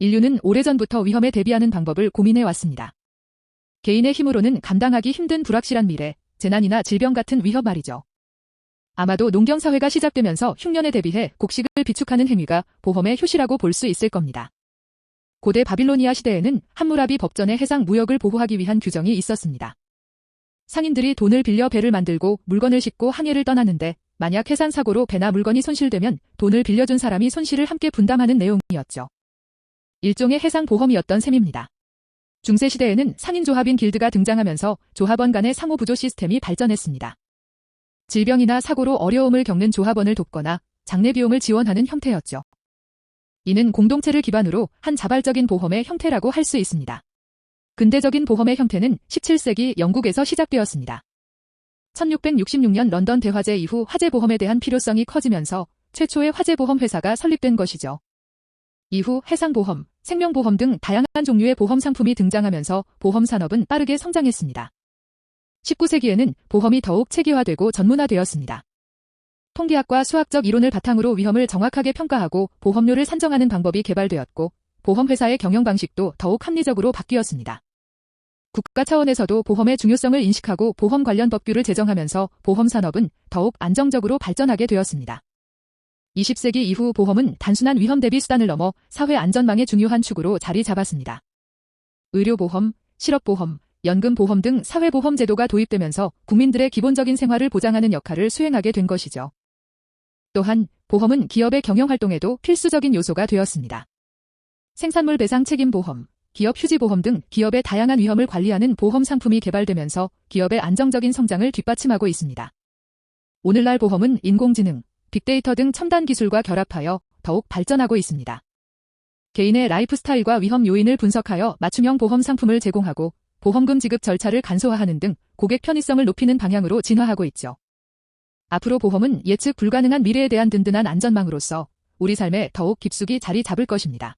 인류는 오래전부터 위험에 대비하는 방법을 고민해 왔습니다. 개인의 힘으로는 감당하기 힘든 불확실한 미래, 재난이나 질병 같은 위협 말이죠. 아마도 농경사회가 시작되면서 흉년에 대비해 곡식을 비축하는 행위가 보험의 효시라고 볼 수 있을 겁니다. 고대 바빌로니아 시대에는 함무라비 법전의 해상 무역을 보호하기 위한 규정이 있었습니다. 상인들이 돈을 빌려 배를 만들고 물건을 싣고 항해를 떠나는데 만약 해산 사고로 배나 물건이 손실되면 돈을 빌려준 사람이 손실을 함께 분담하는 내용이었죠. 일종의 해상 보험이었던 셈입니다. 중세시대에는 상인조합인 길드가 등장하면서 조합원 간의 상호부조 시스템이 발전했습니다. 질병이나 사고로 어려움을 겪는 조합원을 돕거나 장례 비용을 지원하는 형태였죠. 이는 공동체를 기반으로 한 자발적인 보험의 형태라고 할 수 있습니다. 근대적인 보험의 형태는 17세기 영국에서 시작되었습니다. 1666년 런던 대화재 이후 화재보험에 대한 필요성이 커지면서 최초의 화재보험 회사가 설립된 것이죠. 이후 해상보험, 생명보험 등 다양한 종류의 보험 상품이 등장하면서 보험 산업은 빠르게 성장했습니다. 19세기에는 보험이 더욱 체계화되고 전문화되었습니다. 통계학과 수학적 이론을 바탕으로 위험을 정확하게 평가하고 보험료를 산정하는 방법이 개발되었고 보험회사의 경영 방식도 더욱 합리적으로 바뀌었습니다. 국가 차원에서도 보험의 중요성을 인식하고 보험 관련 법규를 제정하면서 보험 산업은 더욱 안정적으로 발전하게 되었습니다. 20세기 이후 보험은 단순한 위험 대비 수단을 넘어 사회 안전망의 중요한 축으로 자리 잡았습니다. 의료보험, 실업보험, 연금보험 등 사회보험 제도가 도입되면서 국민들의 기본적인 생활을 보장하는 역할을 수행하게 된 것이죠. 또한 보험은 기업의 경영활동에도 필수적인 요소가 되었습니다. 생산물 배상 책임보험, 기업 휴지보험 등 기업의 다양한 위험을 관리하는 보험 상품이 개발되면서 기업의 안정적인 성장을 뒷받침하고 있습니다. 오늘날 보험은 인공지능, 빅데이터 등 첨단 기술과 결합하여 더욱 발전하고 있습니다. 개인의 라이프 스타일과 위험 요인을 분석하여 맞춤형 보험 상품을 제공하고 보험금 지급 절차를 간소화하는 등 고객 편의성을 높이는 방향으로 진화하고 있죠. 앞으로 보험은 예측 불가능한 미래에 대한 든든한 안전망으로서 우리 삶에 더욱 깊숙이 자리 잡을 것입니다.